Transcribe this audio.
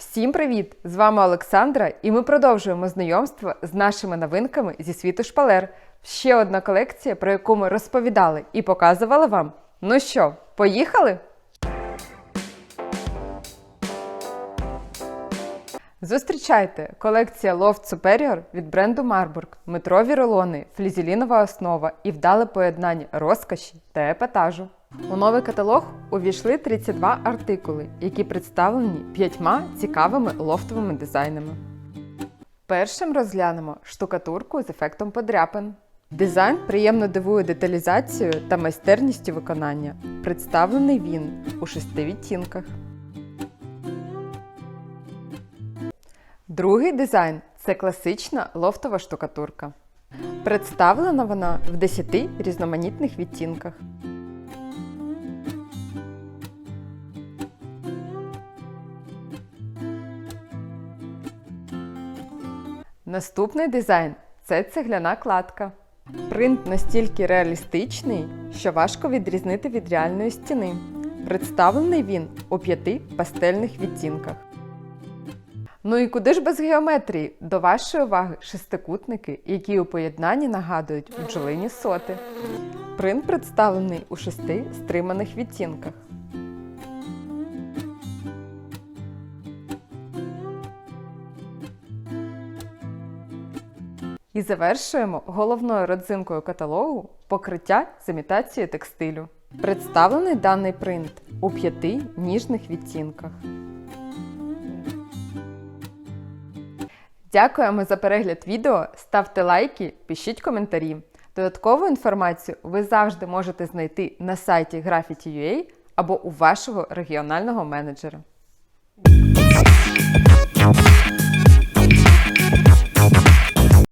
Всім привіт! З вами Олександра, і ми продовжуємо знайомство з нашими новинками зі світу шпалер. Ще одна колекція, про яку ми розповідали і показували вам. Ну що, поїхали? Зустрічайте колекція Loft Superior від бренду Marburg, метрові рулони, флізелінова основа і вдале поєднання розкоші та епатажу. У новий каталог увійшли 32 артикули, які представлені п'ятьма цікавими лофтовими дизайнами. Першим розглянемо штукатурку з ефектом подряпин. Дизайн приємно дивує деталізацією та майстерністю виконання. Представлений він у шести відтінках. Другий дизайн це класична лофтова штукатурка. Представлена вона в 10 різноманітних відтінках. Наступний дизайн це цегляна кладка. Принт настільки реалістичний, що важко відрізнити від реальної стіни. Представлений він у п'яти пастельних відтінках. Ну і куди ж без геометрії? До вашої уваги шестикутники, які у поєднанні нагадують бджолині соти. Принт представлений у шести стриманих відтінках. І завершуємо головною родзинкою каталогу покриття з імітацією текстилю. Представлений даний принт у п'яти ніжних відтінках. Дякуємо за перегляд відео. Ставте лайки, пишіть коментарі. Додаткову інформацію ви завжди можете знайти на сайті Graffiti.ua або у вашого регіонального менеджера.